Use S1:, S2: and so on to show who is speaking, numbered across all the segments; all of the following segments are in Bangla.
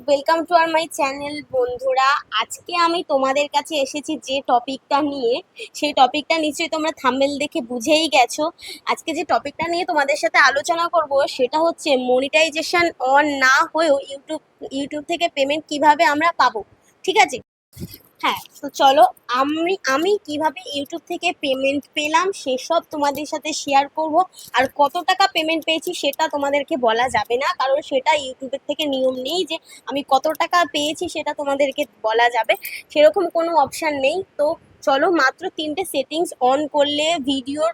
S1: Welcome to R my channel বন্ধুরা। আজকে আমি তোমাদের কাছে এসেছি যে টপিকটা নিয়ে। সেই টপিকটা নিশ্চয়ই তোমরা থাম্বেল দেখে বুঝেই গেছো। আজকে যে টপিকটা নিয়ে তোমাদের সাথে আলোচনা করব, সেটা হচ্ছে মনিটাইজেশন অন না হয়েও ইউটিউব ইউটিউব থেকে পেমেন্ট কীভাবে আমরা পাবো। ঠিক আছে? হ্যাঁ তো চলো আমি আমি কীভাবে ইউটিউব থেকে পেমেন্ট পেলাম সেসব তোমাদের সাথে শেয়ার করব। আর কত টাকা পেমেন্ট পেয়েছি সেটা তোমাদেরকে বলা যাবে না, কারণ সেটা ইউটিউবের থেকে নিয়ম নেই যে আমি কত টাকা পেয়েছি সেটা তোমাদেরকে বলা যাবে। সেরকম কোনো অপশান নেই। তো চলো মাত্র তিনটে সেটিংস অন করলে ভিডিওর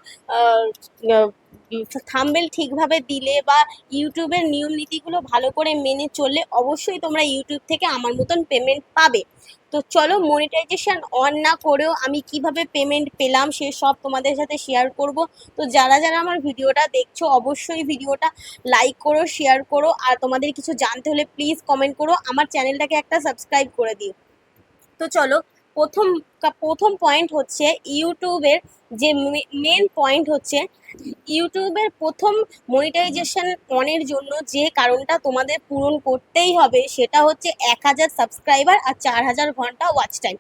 S1: থাম্বেল ঠিকভাবে দিলে বা ইউটিউবের নিয়ম নীতিগুলো ভালো করে মেনে চললে অবশ্যই তোমরা ইউটিউব থেকে আমার মতন পেমেন্ট পাবে। তো চলো মনিটাইজেশন অন না করেও আমি কীভাবে পেমেন্ট পেলাম সে সব তোমাদের সাথে শেয়ার করব। তো যারা যারা আমার ভিডিওটা দেখছ, অবশ্যই ভিডিওটা লাইক করো শেয়ার করো। আর তোমাদের কিছু জানতে হলে প্লিজ কমেন্ট করো। আমার চ্যানেলটাকে একটা সাবস্ক্রাইব করে দিও। তো চলো, প্রথম প্রথম পয়েন্ট হচ্ছে ইউটিউবের যে মেন পয়েন্ট হচ্ছে ইউটিউবের প্রথম মনিটাইজেশন অনের জন্য যে কারণটা তোমাদের পূরণ করতেই হবে সেটা হচ্ছে এক হাজার সাবস্ক্রাইবার আর চার হাজার ঘণ্টা ওয়াচ টাইম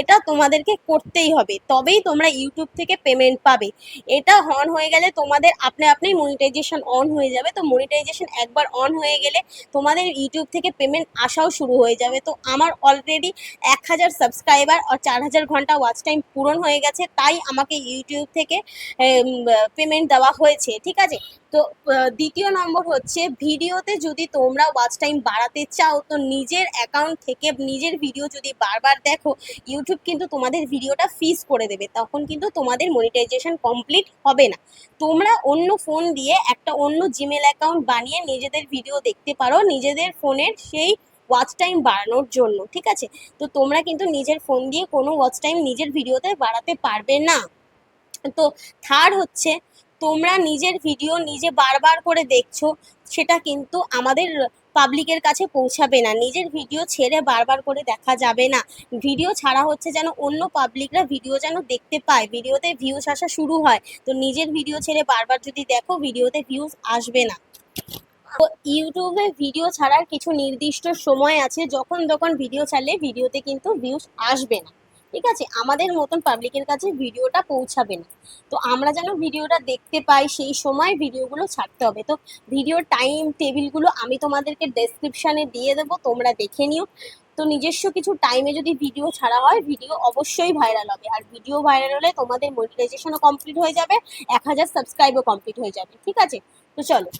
S1: এটা তোমাদেরকে করতেই হবে, তবেই তোমরা ইউটিউব থেকে পেমেন্ট পাবে। এটা অন হয়ে গেলে তোমাদের আপনি আপনি মনিটাইজেশন অন হয়ে যাবে। তো মনিটাইজেশন একবার অন হয়ে গেলে তোমাদের ইউটিউব থেকে পেমেন্ট আসাও শুরু হয়ে যাবে। তো আমার অলরেডি এক হাজার সাবস্ক্রাইবার আর চার হাজার ঘণ্টা ওয়াচ টাইম পূরণ হয়ে গেছে। তাই আমাকে ইউটিউব থেকে পেমেন্ট দেওয়া হয়েছে, ঠিক আছে? তো দ্বিতীয় নম্বর হচ্ছে, ভিডিওতে যদি তোমরা ওয়াচ টাইম বাড়াতে চাও, তো নিজের অ্যাকাউন্ট থেকে নিজের ভিডিও যদি বারবার দেখো ইউটিউব কিন্তু তোমাদের ভিডিওটা ফিস করে দেবে। তখন কিন্তু তোমাদের মনিটাইজেশন কমপ্লিট হবে না। তোমরা অন্য ফোন দিয়ে একটা অন্য জিমেল অ্যাকাউন্ট বানিয়ে নিজেদের ভিডিও দেখতে পারো, নিজেদের ফোনের সেই ওয়াচ টাইম বাড়ানোর জন্য, ঠিক আছে? তো তোমরা কিন্তু নিজের ফোন দিয়ে কোনো ওয়াচ টাইম নিজের ভিডিওতে বাড়াতে পারবে না। তো থার্ড হচ্ছে, তোমরা নিজের ভিডিও নিজে বারবার করে দেখছ, সেটা কিন্তু আমাদের পাবলিকের কাছে পৌঁছাবে না। নিজের ভিডিও ছেড়ে বারবার করে দেখা যাবে না। ভিডিও ছাড়া হচ্ছে যেন অন্য পাবলিকরা ভিডিও যেন দেখতে পায়। ভিডিওতে ভিউজ আসা শুরু হয়। তো নিজের ভিডিও ছেড়ে বারবার যদি দেখো ভিডিওতে ভিউজ আসবে না। তো ইউটিউবে ভিডিও ছাড়ার কিছু নির্দিষ্ট সময় আছে। যখন যখন ভিডিও ছাড়লে ভিডিওতে কিন্তু ভিউজ আসবে না। ঠিক আছে? আমাদের মতন পাবলিকের কাছে ভিডিওটা পৌঁছাবে না। তো আমরা যেন ভিডিওটা দেখতে পাই, সেই সময় ভিডিওগুলো ছাড়তে হবে। তো ভিডিও টাইম টেবিলগুলো আমি তোমাদেরকে ডেসক্রিপশানে দিয়ে দেবো, তোমরা দেখে নিও। তো নিজস্ব কিছু টাইমে যদি ভিডিও ছাড়া হয় ভিডিও অবশ্যই ভাইরাল হবে। আর ভিডিও ভাইরাল হলে তোমাদের মনিটাইজেশনও কমপ্লিট হয়ে যাবে, এক হাজার সাবস্ক্রাইবও কমপ্লিট হয়ে যাবে। ঠিক আছে? তো চলো।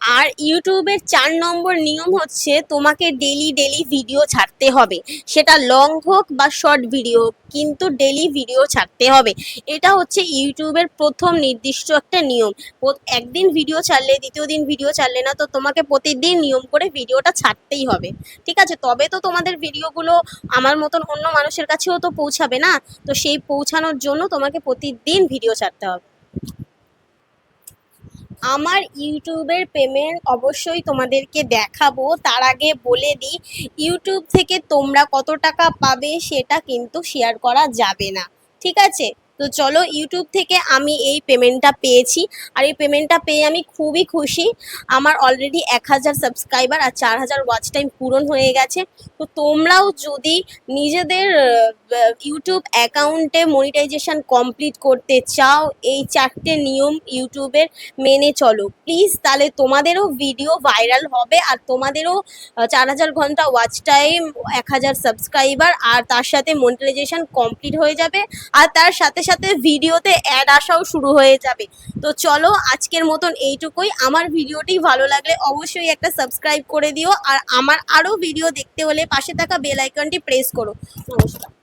S1: আর ইউটিউবের চার নম্বর নিয়ম হচ্ছে তোমাকে ডেলি ডেলি ভিডিও ছাড়তে হবে। সেটা লং হোক বা শর্ট ভিডিও কিন্তু ডেলি ভিডিও ছাড়তে হবে। এটা হচ্ছে ইউটিউবের প্রথম নির্দিষ্ট একটা নিয়ম। একদিন ভিডিও ছাড়লে, দ্বিতীয় দিন ভিডিও ছাড়লে না, তো তোমাকে প্রতিদিন নিয়ম করে ভিডিওটা ছাড়তেই হবে। ঠিক আছে? তবে তো তোমাদের ভিডিওগুলো আমার মতন অন্য মানুষের কাছেও তো পৌঁছাবে না। তো সেই পৌঁছানোর জন্য তোমাকে প্রতিদিন ভিডিও ছাড়তে হবে। আমার ইউটিউবের পেমেন্ট অবশ্যই তোমাদেরকে দেখাবো। তার আগে বলে দিই, ইউটিউব থেকে তোমরা কত টাকা পাবে সেটা কিন্তু শেয়ার করা যাবে না। ঠিক আছে? তো চলো ইউটিউব থেকে আমি এই পেমেন্টটা পেয়েছি। আর এই পেমেন্টটা পেয়ে আমি খুবই খুশি। আমার অলরেডি এক হাজার সাবস্ক্রাইবার আর চার হাজার ওয়াচ টাইম পূরণ হয়ে গেছে। তো তোমরাও যদি নিজেদের ইউটিউব অ্যাকাউন্টে মনিটাইজেশন কমপ্লিট করতে চাও, এই চারটে নিয়ম ইউটিউবের মেনে চলো। প্লিজ তাহলে তোমাদেরও ভিডিও ভাইরাল হবে আর তোমাদেরও চার হাজার ঘণ্টা ওয়াচ টাইম এক হাজার সাবস্ক্রাইবার আর তার সাথে মনিটাইজেশন কমপ্লিট হয়ে যাবে। আর তার সাথে সাথে ভিডিওতে অ্যাড আসাও শুরু হয়ে যাবে। তো চলো আজকের মতন এইটুকুই। আমার ভিডিওটি ভালো লাগলে অবশ্যই একটা সাবস্ক্রাইব করে দিও। আর আমার আরও ভিডিও দেখতে হলে পাশে থাকা বেল আইকনটি প্রেস করো। নমস্কার।